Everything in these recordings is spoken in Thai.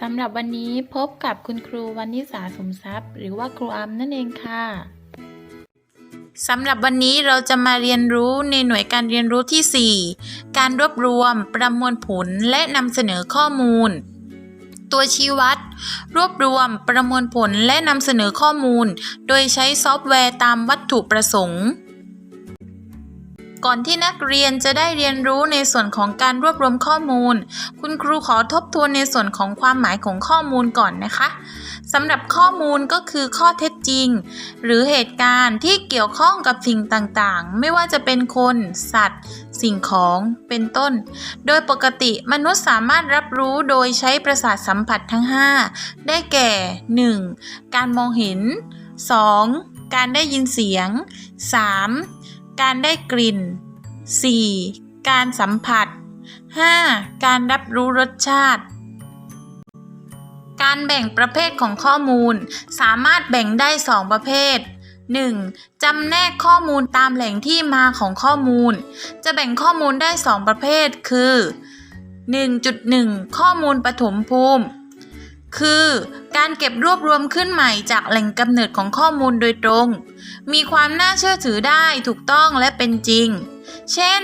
สำหรับวันนี้พบกับคุณครูวันนิสาสมทรัพย์ หรือว่าครูอัมนั่นเองค่ะสำหรับวันนี้เราจะมาเรียนรู้ในหน่วยการเรียนรู้ที่ 4 การรวบรวม ประมวลผลและนำเสนอข้อมูล ตัวชี้วัด รวบรวม ประมวลผลและนำเสนอข้อมูล โดยใช้ซอฟต์แวร์ตามวัตถุประสงค์ ก่อนที่นักเรียนจะได้เรียนรู้ในส่วนของการรวบรวมข้อมูล คุณครูขอทบทวนในส่วนของความหมายของข้อมูลก่อนนะคะสำหรับข้อมูลก็คือข้อเท็จจริง หรือเหตุการณ์ที่เกี่ยวข้องกับสิ่งต่างๆ ไม่ว่าจะเป็นคน สัตว์ สิ่งของเป็นต้น โดยปกติมนุษย์สามารถรับรู้โดยใช้ประสาทสัมผัสทั้ง 5 ได้แก่ 1. การมองเห็น 2. การได้ยินเสียง 3. การได้กลิ่น 4. การสัมผัส 5. การรับรู้รสชาติ การแบ่งประเภทของข้อมูลสามารถแบ่งได้ 2 ประเภท 1. จำแนกข้อมูลตามแหล่งที่มาของข้อมูล จะแบ่งข้อมูลได้ 2 ประเภท คือ 1.1 ข้อมูลปฐมภูมิ คือการเก็บรวบรวมขึ้นใหม่จากแหล่งกำเนิดของข้อมูลโดยตรง มีความน่าเชื่อถือได้ถูกต้องและเป็นจริง เช่น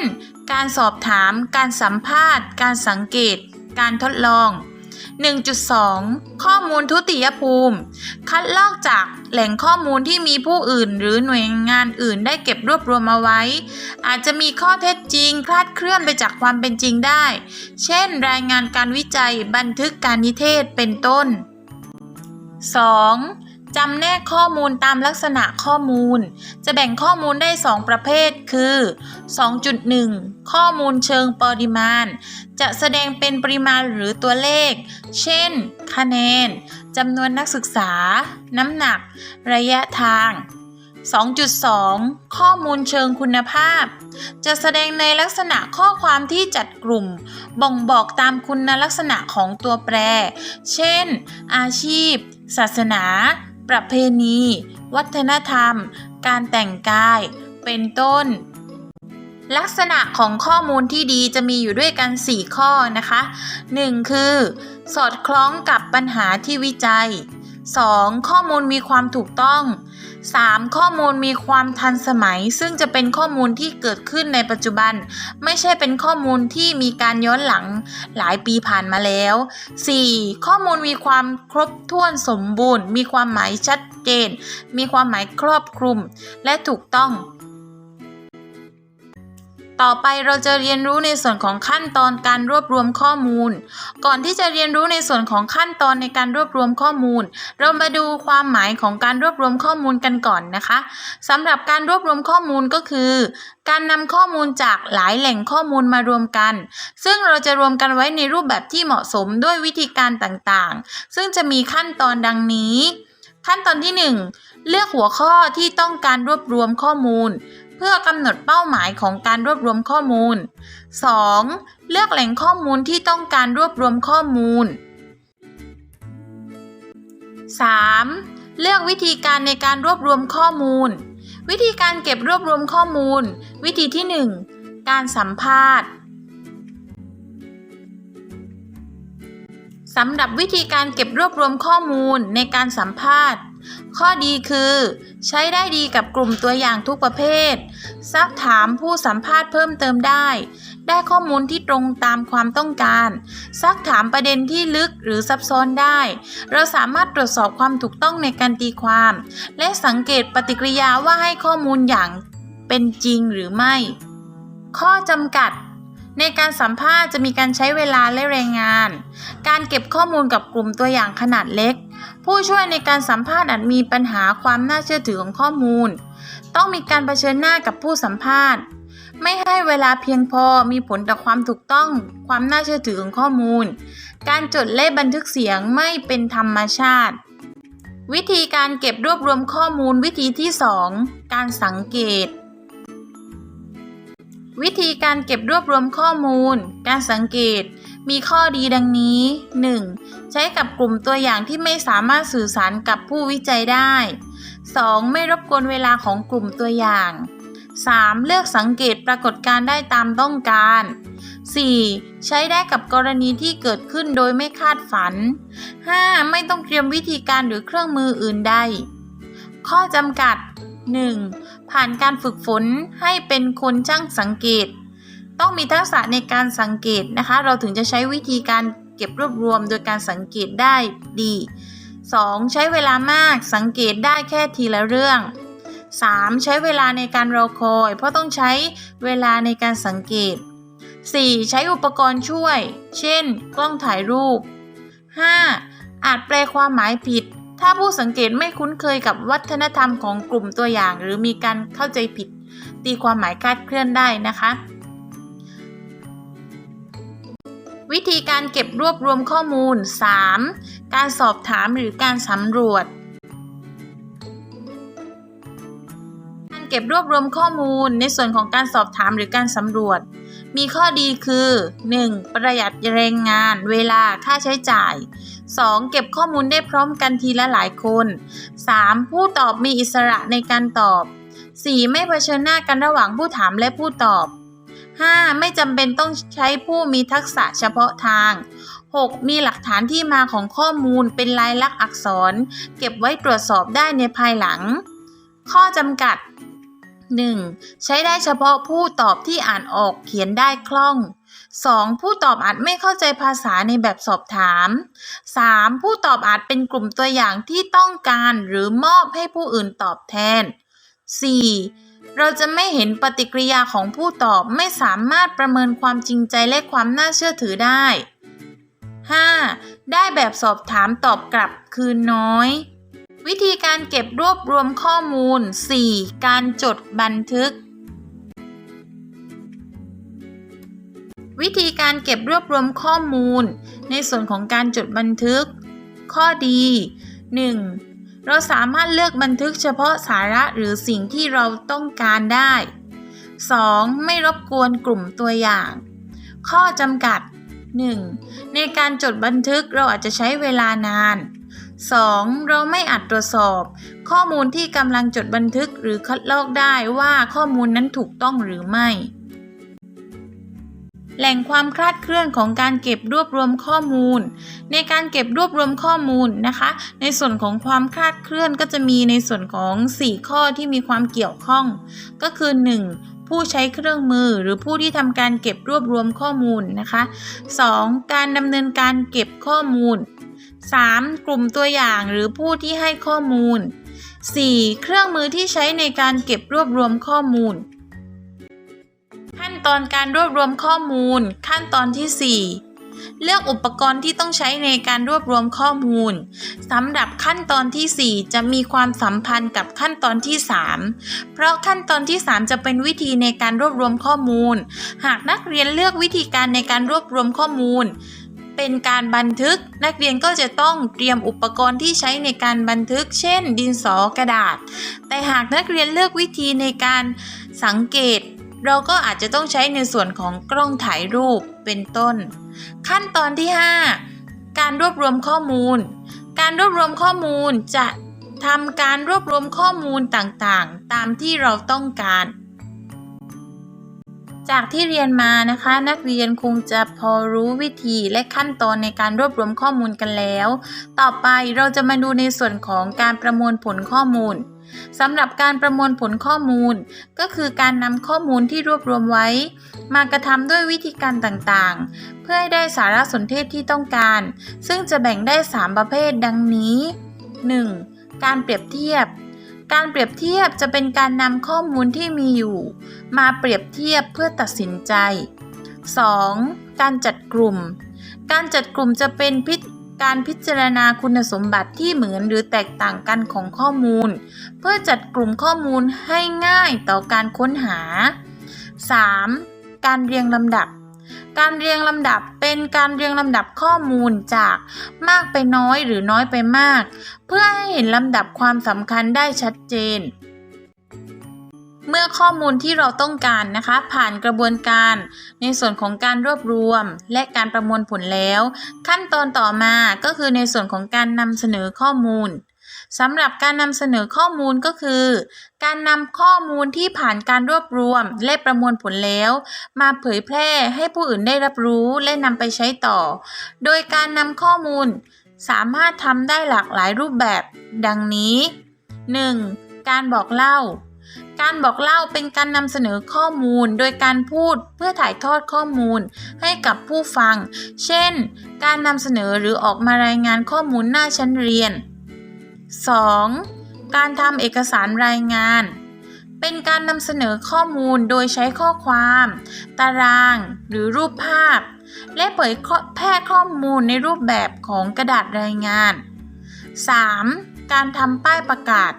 การสอบถาม การสัมภาษณ์ การสังเกต การทดลอง 1.2 ข้อมูลทุติยภูมิ คัดลอกจากแหล่งข้อมูลที่มีผู้อื่น หรือหน่วยงานอื่นได้เก็บรวบรวมมาไว้ อาจจะมีข้อเท็จจริง คลาดเคลื่อนไปจากความเป็นจริงได้ เช่น รายงานการวิจัยบันทึกการนิเทศเป็นต้น 2. จำแนกข้อมูลตามลักษณะข้อมูล จะแบ่งข้อมูลได้ 2 ประเภทคือ 2.1 ข้อมูลเชิงปริมาณ จะแสดงเป็นปริมาณหรือตัวเลข เช่น คะแนนจำนวนนักศึกษา น้ำหนัก ระยะทาง 2.2 ข้อมูลเชิงคุณภาพ จะแสดงในลักษณะข้อความที่จัดกลุ่ม บ่งบอกตามคุณลักษณะของตัวแปร เช่น อาชีพ ศาสนา ประเพณี วัฒนธรรม การแต่งกาย เป็นต้น ลักษณะของข้อมูลที่ดีจะมีอยู่ด้วยกัน 4 ข้อนะคะ 1. คือ สอดคล้องกับปัญหาที่วิจัย 2. ข้อมูลมีความถูกต้อง 3. ข้อมูลมีความทันสมัย ซึ่งจะเป็นข้อมูลที่เกิดขึ้นในปัจจุบัน ไม่ใช่เป็นข้อมูลที่มีการย้อนหลังหลายปีผ่านมาแล้ว 4. ข้อมูลมีความครบถ้วนสมบูรณ์ มีความหมายชัดเจน มีความหมายครอบคลุม และถูกต้อง ต่อไปเราจะเรียนรู้ในส่วนของขั้นตอนการรวบรวมข้อมูล ก่อนที่จะเรียนรู้ในส่วนของขั้นตอนในการรวบรวมข้อมูล เรามาดูความหมายของการรวบรวมข้อมูลกันก่อนนะคะสำหรับการรวบรวมข้อมูลก็คือ การนำข้อมูลจากหลายแหล่งข้อมูลมารวมกัน ซึ่งเราจะรวมกันไว้ในรูปแบบที่เหมาะสมด้วยวิธีการต่างๆ ซึ่งจะมีขั้นตอนดังนี้ ขั้นตอนที่ 1 เลือกหัวข้อที่ต้องการรวบรวมข้อมูล เพื่อกำหนดเป้าหมายของการรวบรวมข้อมูล 2. เลือกแหล่งข้อมูลที่ต้องการรวบรวมข้อมูล 3. เลือกวิธีการในการรวบรวมข้อมูล วิธีการเก็บรวบรวมข้อมูล วิธีที่ 1 การสัมภาษณ์สำหรับวิธีการเก็บรวบรวมข้อมูลในการสัมภาษณ์ ข้อดีคือ ใช้ได้ดีกับกลุ่มตัวอย่างทุกประเภท ซักถามผู้สัมภาษณ์เพิ่มเติมได้ ได้ข้อมูลที่ตรงตามความต้องการ ซักถามประเด็นที่ลึกหรือซับซ้อนได้ เราสามารถตรวจสอบความถูกต้องในการตีความ และสังเกตปฏิกิริยาว่าให้ข้อมูลอย่างเป็นจริงหรือไม่ ข้อจำกัดในการสัมภาษณ์จะมีการใช้เวลาและแรงงาน การเก็บข้อมูลกับกลุ่มตัวอย่างขนาดเล็ก ผู้ช่วยในการสัมภาษณ์อาจมีปัญหาความน่าเชื่อถือของข้อมูล ต้องมีการเผชิญหน้ากับผู้สัมภาษณ์ ไม่ให้เวลาเพียงพอมีผลต่อความถูกต้อง ความน่าเชื่อถือของข้อมูล การจดและบันทึกเสียงไม่เป็นธรรมชาติ วิธีการเก็บรวบรวมข้อมูลวิธีที่ 2 การสังเกต วิธีการเก็บรวบรวมข้อมูล การสังเกต มีข้อดีดังนี้ 1. ใช้กับกลุ่มตัวอย่างที่ไม่สามารถสื่อสารกับผู้วิจัยได้ 2. ไม่รบกวนเวลาของกลุ่มตัวอย่าง 3. เลือกสังเกตปรากฏการได้ตามต้องการ 4. ใช้ได้กับกรณีที่เกิดขึ้นโดยไม่คาดฝัน 5. ไม่ต้องเตรียมวิธีการหรือเครื่องมืออื่นใด ข้อจำกัด 1. ผ่านการฝึกฝนให้เป็นคนช่างสังเกต ต้องมีทักษะในการสังเกตนะคะ เราถึงจะใช้วิธีการเก็บรวบรวมโดยการสังเกตได้ดี 2. ใช้เวลามากสังเกตได้แค่ทีละเรื่อง 3. ใช้เวลาในการรอคอย เพราะต้องใช้เวลาในการสังเกต 4. ใช้อุปกรณ์ช่วย เช่น กล้องถ่ายรูป 5. อาจแปลความหมายผิด ถ้าผู้สังเกตไม่คุ้นเคยกับวัฒนธรรมของกลุ่มตัวอย่าง หรือมีการเข้าใจผิด ตีความหมายคลาดเคลื่อนได้นะคะ วิธีการเก็บรวบรวมข้อมูล 3. การสอบถามหรือการสำรวจการเก็บรวบรวมข้อมูลในส่วนของการสอบถามหรือการสำรวจ มีข้อดีคือ 1. ประหยัดแรงงาน เวลาค่าใช้จ่าย 2. เก็บข้อมูลได้พร้อมกันทีละหลายคน 3. ผู้ตอบมีอิสระในการตอบ 4. ไม่เผชิญหน้ากันระหว่างผู้ถามและผู้ตอบ 5. ไม่จำเป็นต้องใช้ผู้มีทักษะเฉพาะทาง 6. มีหลักฐานที่มาของข้อมูลเป็นลายลักษณ์อักษร เก็บไว้ตรวจสอบได้ในภายหลัง ข้อจำกัด 1. ใช้ได้เฉพาะผู้ตอบที่อ่านออกเขียนได้คล่อง 2. ผู้ตอบอาจไม่เข้าใจภาษาในแบบสอบถาม 3. ผู้ตอบอาจเป็นกลุ่มตัวอย่างที่ต้องการหรือมอบให้ผู้อื่นตอบแทน 4. เราจะไม่เห็นปฏิกิริยาของผู้ตอบไม่สามารถประเมินความจริงใจและความน่าเชื่อถือได้ 5. ได้แบบสอบถามตอบกลับคือน้อย วิธีการเก็บรวบรวมข้อมูล 4. การจดบันทึก วิธีการเก็บรวบรวมข้อมูล ในส่วนของการจดบันทึก ข้อดี 1. เราสามารถเลือกบันทึกเฉพาะสาระหรือสิ่งที่เราต้องการได้ 2. ไม่รบกวนกลุ่มตัวอย่าง ข้อจำกัด 1. ในการจดบันทึกเราอาจจะใช้เวลานาน 2. เราไม่อาจตรวจสอบ ข้อมูลที่กำลังจดบันทึกหรือคัดลอกได้ว่าข้อมูลนั้นถูกต้องหรือไม่ แหล่งความคลาดเคลื่อนของการเก็บรวบรวมข้อมูล ในการเก็บรวบรวมข้อมูลนะคะ ในส่วนของความคลาดเคลื่อนก็จะมีในส่วนของ 4 ข้อที่มีความเกี่ยวข้อง ก็คือ 1. ผู้ใช้เครื่องมือหรือผู้ที่ทำการเก็บรวบรวมข้อมูลนะคะ 2. การดำเนินการเก็บข้อมูล 3. กลุ่มตัวอย่างหรือผู้ที่ให้ข้อมูล 4. เครื่องมือที่ใช้ในการเก็บรวบรวมข้อมูล ขั้นตอนการรวบรวมข้อมูล ขั้นตอนที่ 4 เลือกอุปกรณ์ที่ต้องใช้ในการรวบรวมข้อมูลสำหรับขั้นตอนที่ 4 จะมีความสัมพันธ์กับขั้นตอนที่ 3 เพราะขั้นตอนที่ 3 จะเป็นวิธีในการรวบรวมข้อมูล หากนักเรียนเลือกวิธีการในการรวบรวมข้อมูล เป็นการบันทึก นักเรียนก็จะต้องเตรียมอุปกรณ์ที่ใช้ในการบันทึก เช่น ดินสอกระดาษ แต่หากนักเรียนเลือกวิธีในการสังเกต เราก็อาจจะต้องใช้ในส่วนของกล้องถ่ายรูปเป็นต้น ขั้นตอนที่ 5 การรวบรวมข้อมูล การรวบรวมข้อมูลจะทำการรวบรวมข้อมูลต่างๆ ตามที่เราต้องการ จากที่เรียนมานะคะ นักเรียนคงจะพอรู้วิธีและขั้นตอนในการรวบรวมข้อมูลกันแล้ว ต่อไปเราจะมาดูในส่วนของการประมวลผลข้อมูลสำหรับการประมวลผลข้อมูล ก็คือการนำข้อมูลที่รวบรวมไว้ มากระทำด้วยวิธีการต่างๆ เพื่อให้ได้สารสนเทศที่ต้องการ ซึ่งจะแบ่งได้ 3 ประเภทดังนี้ 1. การเปรียบเทียบ การเปรียบเทียบจะเป็นการนำข้อมูลที่มีอยู่ มาเปรียบเทียบเพื่อตัดสินใจ 2. การจัดกลุ่ม การจัดกลุ่มจะเป็นพิการพิจารณาคุณสมบัติที่เหมือนหรือแตกต่างกันของข้อมูล เพื่อจัดกลุ่มข้อมูลให้ง่ายต่อการค้นหา 3. การเรียงลำดับ การเรียงลำดับเป็นการเรียงลำดับข้อมูลจากมากไปน้อยหรือน้อยไปมาก เพื่อให้เห็นลำดับความสำคัญได้ชัดเจน เมื่อข้อมูลที่เราต้องการนะคะ ผ่านกระบวนการในส่วนของการรวบรวม และการประมวลผลแล้ว ขั้นตอนต่อมาก็คือในส่วนของการนำเสนอข้อมูล สำหรับการนำเสนอข้อมูลก็คือ การนำข้อมูลที่ผ่านการรวบรวมและประมวลผลแล้ว มาเผยแพร่ให้ผู้อื่นได้รับรู้และนำไปใช้ต่อ โดยการนำข้อมูล สามารถทำได้หลากหลายรูปแบบ ดังนี้ 1. การบอกเล่า การบอกเล่าเป็นการนำเสนอข้อมูลโดยการพูดเพื่อถ่ายทอดข้อมูลให้กับผู้ฟัง เช่น การนำเสนอหรือออกมารายงานข้อมูลหน้าชั้นเรียน 2. การทำเอกสารรายงาน เป็นการนำเสนอข้อมูลโดยใช้ข้อความ ตารางหรือรูปภาพ และเผยแพร่ข้อมูลในรูปแบบของกระดาษรายงาน 3. การทำป้ายประกาศ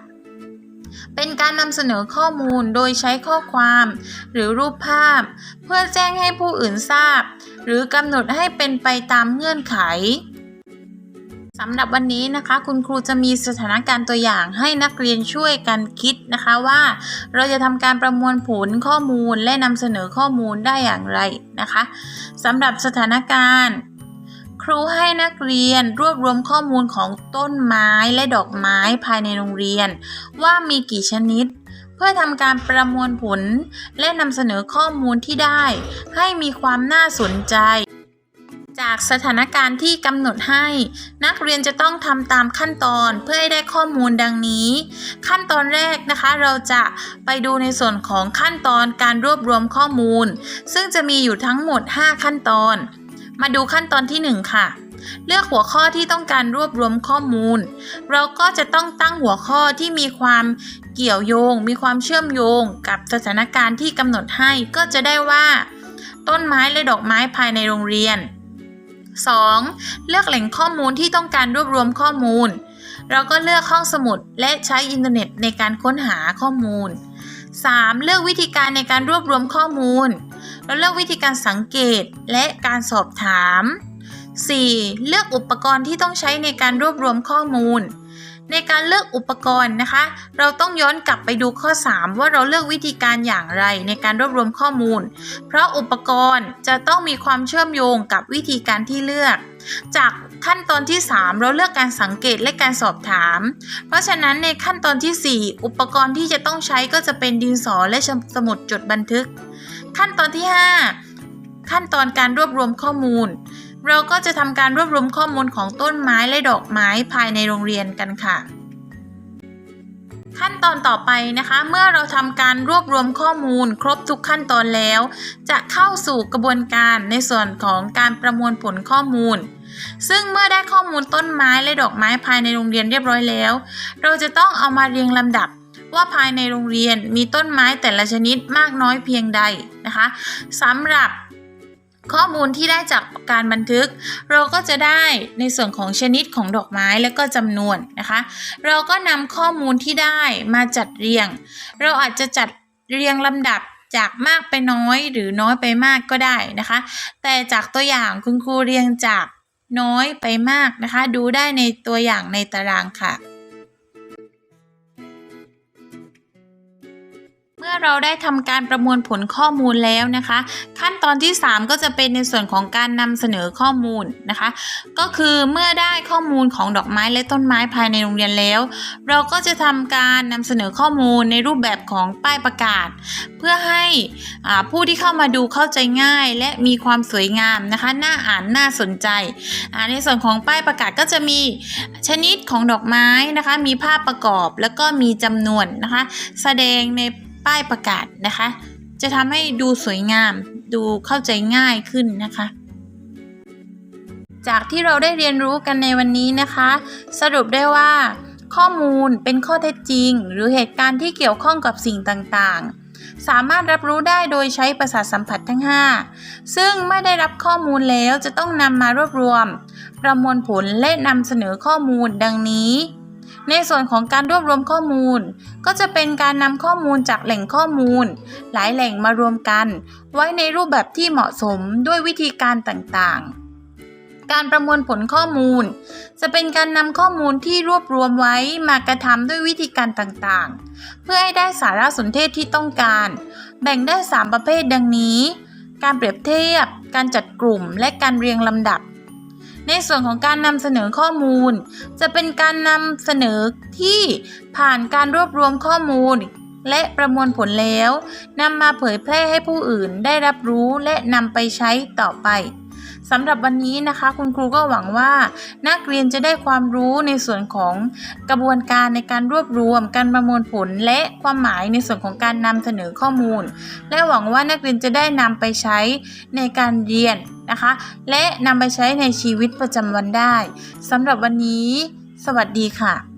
เป็นการนำเสนอข้อมูลโดยใช้ข้อความ หรือรูปภาพ เพื่อแจ้งให้ผู้อื่นทราบ หรือกำหนดให้เป็นไปตามเงื่อนไข สำหรับวันนี้นะคะคุณครูจะมีสถานการณ์ตัวอย่างให้นักเรียนช่วยกันคิดนะคะว่า เราจะทำการประมวลผลข้อมูลและนำเสนอข้อมูลได้อย่างไรนะคะสำหรับสถานการณ์ ครูให้นักเรียนรวบรวมข้อมูลของต้นไม้และดอกไม้ภายในโรงเรียน ว่ามีกี่ชนิด เพื่อทำการประมวลผล และนำเสนอข้อมูลที่ได้ ให้มีความน่าสนใจ จากสถานการณ์ที่กำหนดให้ นักเรียนจะต้องทำตามขั้นตอนเพื่อให้ได้ข้อมูลดังนี้ ขั้นตอนแรกนะคะเราจะไปดูในส่วนของขั้นตอนการรวบรวมข้อมูล ซึ่งจะมีอยู่ทั้งหมด 5 ขั้นตอน มาดูขั้นตอนที่ 1 ค่ะเลือกหัวข้อที่ต้องการรวบรวมข้อมูล เราก็จะต้องตั้งหัวข้อที่มีความเกี่ยวโยง มีความเชื่อมโยงกับสถานการณ์ที่กำหนดให้ ก็จะได้ว่า ต้นไม้และดอกไม้ภายในโรงเรียน 2. เลือกแหล่งข้อมูลที่ต้องการรวบรวมข้อมูล เราก็เลือกห้องสมุดและใช้อินเทอร์เน็ตในการค้นหาข้อมูล 3. เลือกวิธีการในการรวบรวมข้อมูล เราเลือกวิธีการสังเกตและการสอบถาม 4. เลือกอุปกรณ์ที่ต้องใช้ในการรวบรวมข้อมูล ในการเลือกอุปกรณ์นะคะ เราต้องย้อนกลับไปดูข้อ 3 ว่าเราเลือกวิธีการอย่างไรในการรวบรวมข้อมูล เพราะอุปกรณ์จะต้องมีความเชื่อมโยงกับวิธีการที่เลือก จากขั้นตอนที่ 3 เราเลือกการสังเกตและการสอบถาม เพราะฉะนั้นในขั้นตอนทีสี่4 อุปกรณ์ที่จะต้องใช้ก็จะเป็นดินสอและสมุดจดบันทึก ขั้นตอนที่ 5 ขั้นตอนการรวบรวมข้อมูล เราก็จะทำการรวบรวมข้อมูลของต้นไม้และดอกไม้ภายในโรงเรียนกันค่ะ ขั้นตอนต่อไปนะคะ เมื่อเราทำการรวบรวมข้อมูล ครบทุกขั้นตอนแล้ว จะเข้าสู่กระบวนการในส่วนของการประมวลผลข้อมูล ซึ่งเมื่อได้ข้อมูลต้นไม้และดอกไม้ภายในโรงเรียนเรียบร้อยแล้ว เราจะต้องเอามาเรียงลำดับว่าภายในโรงเรียนมีต้นไม้แต่ละชนิดมากน้อยเพียงใดนะคะสำหรับ ข้อมูลที่ได้จากการบันทึก เราก็จะได้ในส่วนของชนิดของดอกไม้และก็จำนวนนะคะ เราก็นำข้อมูลที่ได้มาจัดเรียง เราอาจจะจัดเรียงลำดับจากมากไปน้อยหรือน้อยไปมากก็ได้นะคะ แต่จากตัวอย่างคุณครูเรียงจากน้อยไปมากนะคะ ดูได้ในตัวอย่างในตารางค่ะ อเราได้ทำการประมวลผลข้อมูลแล้วนะคะ ขั้นตอนที่ 3 ก็จะเป็นในส่วนของการนำเสนอข้อมูลนะคะ ก็คือเมื่อได้ข้อมูลของดอกไม้และต้นไม้ภายในโรงเรียนแล้ว เราก็จะทำการนำเสนอข้อมูลในรูปแบบของป้ายประกาศ เพื่อให้ผู้ที่เข้ามาดูเข้าใจง่าย และมีความสวยงามนะคะน่าอ่านน่าสนใจ ในส่วนของป้ายประกาศก็จะมีชนิดของดอกไม้นะคะ มีภาพประกอบแล้วก็มีจำนวนนะคะ แสดงใน ป้ายประกาศนะคะ จะทำให้ดูสวยงาม ดูเข้าใจง่ายขึ้นนะคะ จากที่เราได้เรียนรู้กันในวันนี้นะคะ สรุปได้ว่า ข้อมูลเป็นข้อเท็จจริง หรือเหตุการณ์ที่เกี่ยวข้องกับสิ่งต่างๆสามารถรับรู้ได้โดยใช้ประสาทสัมผัสทั้ง 5 ซึ่งเมื่อได้รับข้อมูลแล้วจะต้องนำมารวบรวม ประมวลผลและนำเสนอข้อมูลดังนี้ ในส่วนของการรวบรวมข้อมูล ก็จะเป็นการนำข้อมูลจากแหล่งข้อมูล หลายแหล่งมารวมกัน ไว้ในรูปแบบที่เหมาะสมด้วยวิธีการต่างๆ การประมวลผลข้อมูล จะเป็นการนำข้อมูลที่รวบรวมไว้มากระทำด้วยวิธีการต่างๆ เพื่อให้ได้สารสนเทศที่ต้องการ แบ่งได้ 3 ประเภทดังนี้ การเปรียบเทียบ การจัดกลุ่ม และการเรียงลำดับ ในส่วนของการนำเสนอข้อมูล จะเป็นการนำเสนอที่ผ่านการรวบรวมข้อมูล และประมวลผลแล้วนำมาเผยแพร่ให้ผู้อื่นได้รับรู้และนำไปใช้ต่อไปสำหรับวันนี้นะคะคุณครูก็หวังว่า นักเรียนจะได้ความรู้ในส่วนของกระบวนการในการรวบรวม การประมวลผลและความหมายในส่วนของการนำเสนอข้อมูล และหวังว่านักเรียนจะได้นำไปใช้ในการเรียน นะคะ และนำไปใช้ในชีวิตประจำวันได้สำหรับวันนี้ สวัสดีค่ะ